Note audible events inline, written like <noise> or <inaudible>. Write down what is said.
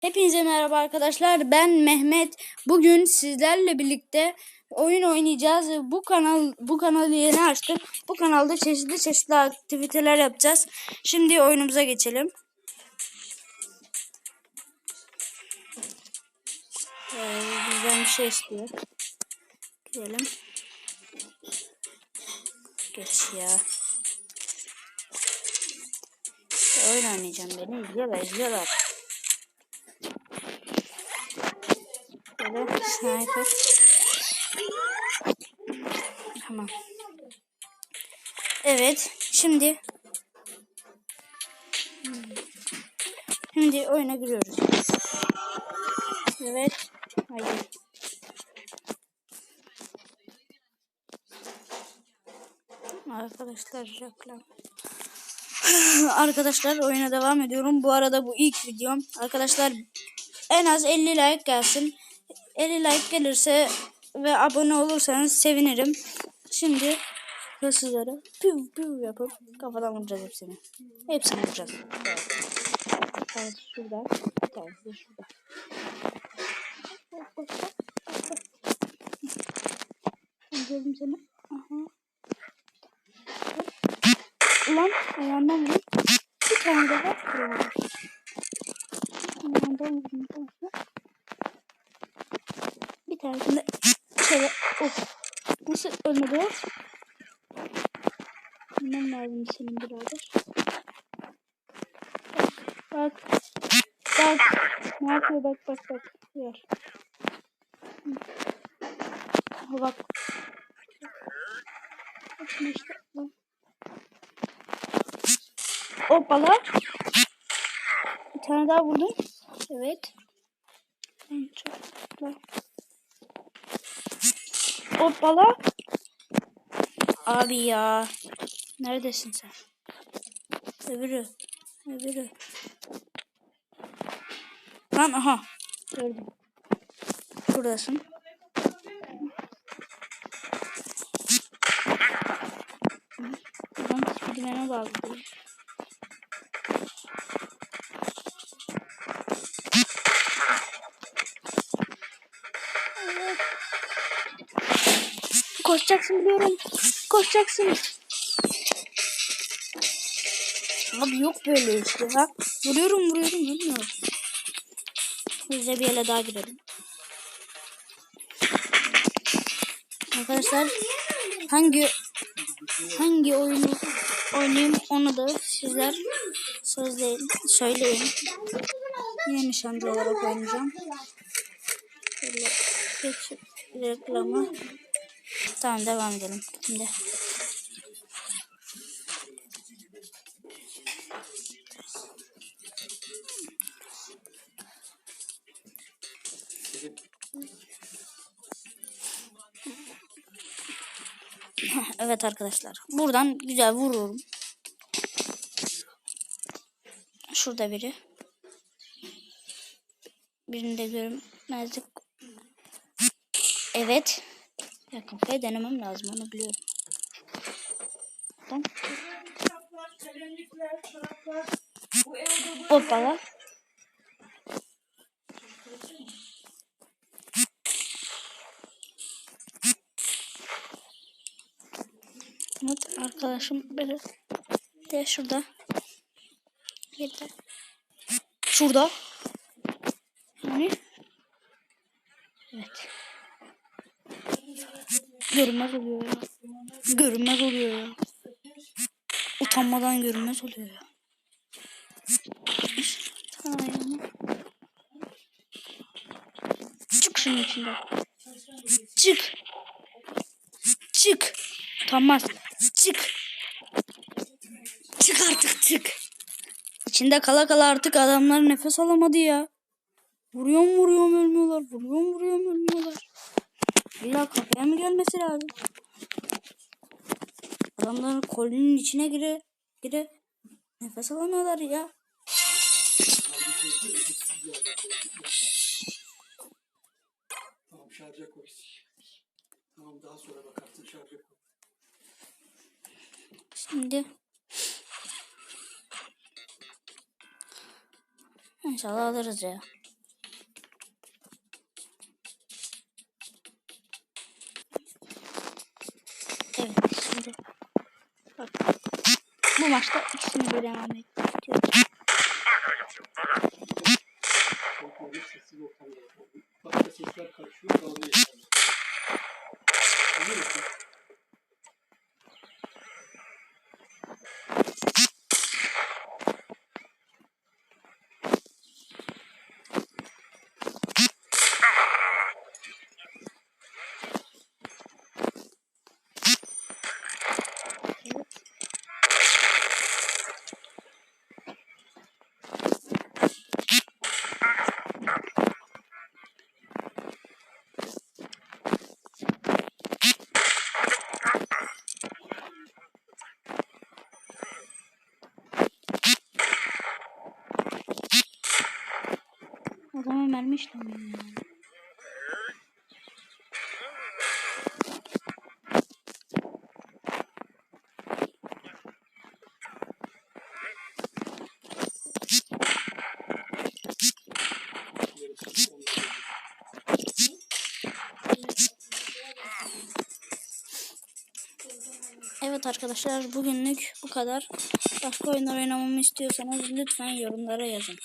Hepinize merhaba arkadaşlar. Ben Mehmet. Bugün sizlerle birlikte oyun oynayacağız. Bu kanal bu kanalı yeni açtım. Bu kanalda çeşitli çeşitli aktiviteler yapacağız. Şimdi oyunumuza geçelim. Ee, bizden bir şey istiyor. Gidelim. Geç ya. Oyun oynayacağım beni. İzliyorlar, izliyorlar. Böyle sniper. Tamam. Evet. Şimdi Şimdi oyuna giriyoruz. Evet. Haydi. Arkadaşlar reklam. Arkadaşlar oyuna devam ediyorum. Bu arada bu ilk videom. Arkadaşlar en az 50 like gelsin. 50 like gelirse ve abone olursanız sevinirim. Şimdi hırsızları püv püv yapıp kafadan vuracağız hepsini. Hepsini vuracağız. Evet. Şurada. De şurada. Gördüm seni. Aha. Ulan ayağından vur. Bir tane daha kırılır. Ayağından vurdum. Bir tanesinde şöyle of. Nasıl ölmedi o? Bilmem lazım senin birader. Bak. Bak. Ne yapıyor bak bak bak. Ver. Ha bak. Bak şimdi işte. Bak. Hoppala. Bir tane daha vurdum. Evet. En çok. Bak. Hoppala. Abi ya. Neredesin sen? Öbürü. Öbürü. Lan aha. Gördüm. Buradasın. Lan Spiderman'e bağlı. Evet. Koşacaksın biliyorum. Koşacaksın. Abi yok böyle işte ha. Vuruyorum vuruyorum vuruyorum. Hızlıca bir yere daha girelim. Arkadaşlar hangi hangi oyunu oynayayım onu da sizler sözleyin, söyleyin. Yine nişancı olarak oynayacağım. Şöyle geç reklamı. Tamam devam edelim. Şimdi. <laughs> Evet arkadaşlar. Buradan güzel vururum. Şurada biri. Birini de görmezdik. Evet. Yakın denemem lazım onu biliyorum. Tamam. Hoppala. Evet arkadaşım böyle de şurada. De şurada. Yani evet. Görünmez oluyor ya. Görünmez oluyor ya. Utanmadan görünmez oluyor ya. Çık şunun içinden. Çık. Çık. Utanmaz. Çık. Çık artık çık. İçinde kala kala artık adamlar nefes alamadı ya. Vuruyorum vuruyorum ölmüyorlar. Vuruyorum vuruyorum ölmüyorlar. İlla kafaya mı gelmesi lazım? Adamların kolinin içine gire gire nefes alamıyorlar ya. Tamam şarja koy. Tamam daha sonra bakarsın şarja koy. Şimdi İnşallah alırız ya. Bu maçta ikisini birden almayı istiyorum. Mermi işlemiyor yani. Evet arkadaşlar bugünlük bu kadar. Başka oyunlar oynamamı istiyorsanız lütfen yorumlara yazın.